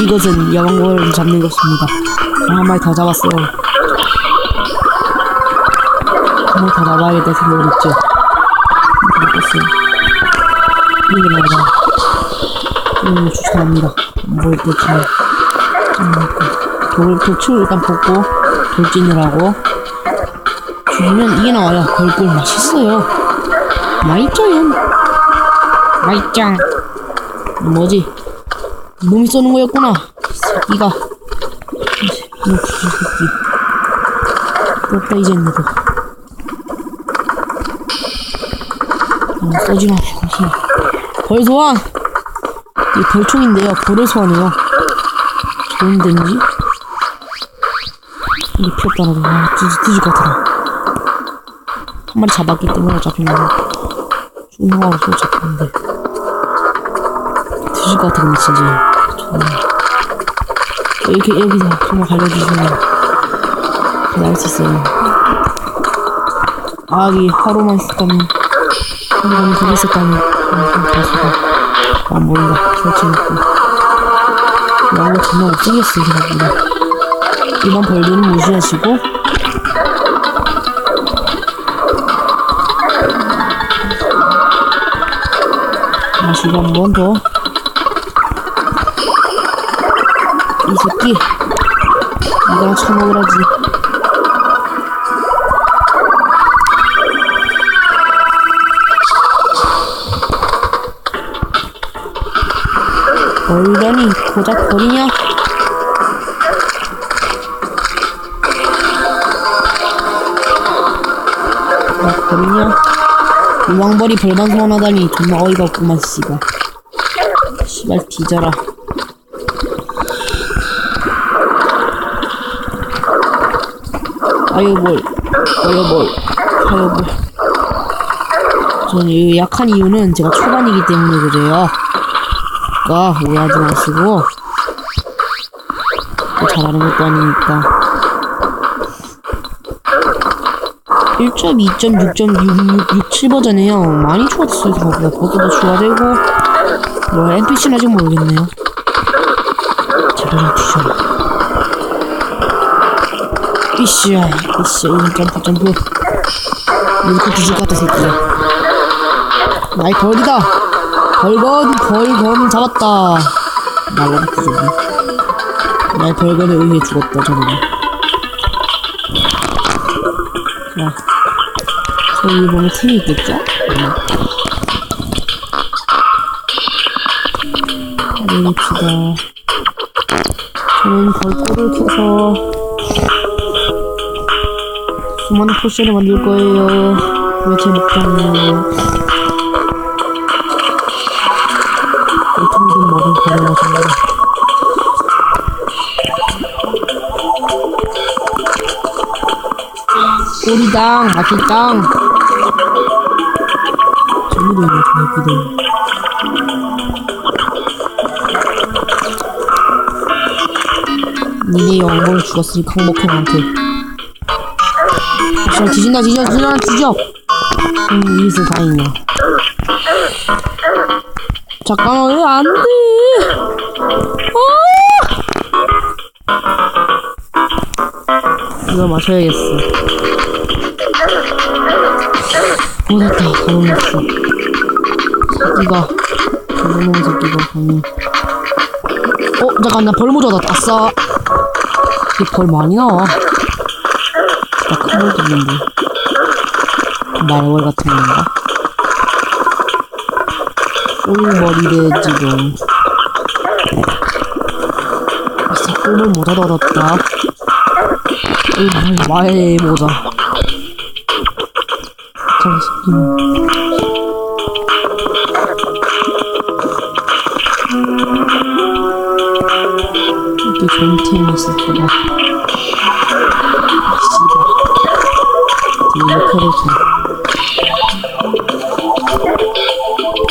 이것은 여왕벌을 잡는 것입니다. 한 마리 더 잡았어요. 한 마리 더 잡아야겠다 생각을 했죠. 잡았어요. 이게 뭐야. 음, 추천합니다. 뭘 대체. 음, 돌, 돌출 일단 뽑고, 돌진을 하고, 죽이면 이게 나와요. 걸꿀 맛있어요. 맛있죠요. 맛있짱. 뭐지? 몸이 쏘는 거였구나. 새끼. 떴다 이제 너도. 어, 쏘지 마. 귀신. 벌 소환. 이 벌총인데요. 벌을 소환해요. 좋은 데인지? 이게 피었다라도 아, 뒤지, 뒤질 것 같아. 한 마리 잡았기 때문에 어차피 나는 죽은 상황으로 또 잡혔는데. 뒤질 것 같아, 근데 진짜. 이렇게, 여기서 정말 갈려주시면 잘할 수 있어요. 아기 하루만 있었다면, 한번 그게 있었다면, 좀 다수가 안 보인다. 설치했고. 나오고 정말 못생겼어, 생각보다. 이번 벌들은 무시하시고, 마시고 한번 더. 이 새끼. 이거랑 처먹으라지. 얼간이 고작 버리냐? 아, 버리냐? 왕벌이 벌만 소환하다니 존나 어이가 없구만 씨발 씨발 뒤져라 아유볼 아유볼 아유볼 저는 이 약한 이유는 제가 초반이기 때문에 그래요 그니까 오해하지 마시고 또 잘하는 것도 아니니까 1.2.6.6667 버전이에요. 많이 추가됐어요, 생각보다. 버스도 추가되고, 뭐, NPC는 아직 모르겠네요. 제발 뒤져라. 이씨야, 이씨야, 이런 점프, 점프. 이렇게 뒤질 것 같아, 새끼야. 나이 벌이다! 벌건, 벌건 잡았다. 나보고 뒤졌네. 나의 벌건에 의해 죽었다, 저는. 자, 저기 보면 팀이 있겠죠? 내립시다. 저는 벌꿀을 캐서 수많은 포션을 만들 거예요. 왜제 목장이에요? 보통든 뭐든 가능하십니다. 꼬리당, 맛있당. 재미도 있네, 재미도. 니네 영웅을 죽었으니 강복형한테. 자, 뒤진다, 뒤져, 뒤져, 뒤져! 음, 이리서 다행이야. 잠깐만, 왜 안 돼! 아! 이거 마셔야겠어. 오, 됐다. 가로막혔어. 새끼가. 가로막은 새끼가. 아니. 어, 잠깐, 나 벌 모자다. 아싸. 이 벌 많이 나와. 나 큰벌 듣는데. 말월 같은 건가? 꿀머리래, 지금. 아싸, 꿀물 모자도 얻었다. 와의 모자. 정신. 이게 좋은 템이 있을 거다. 씨발. 뒤에 캐릭터.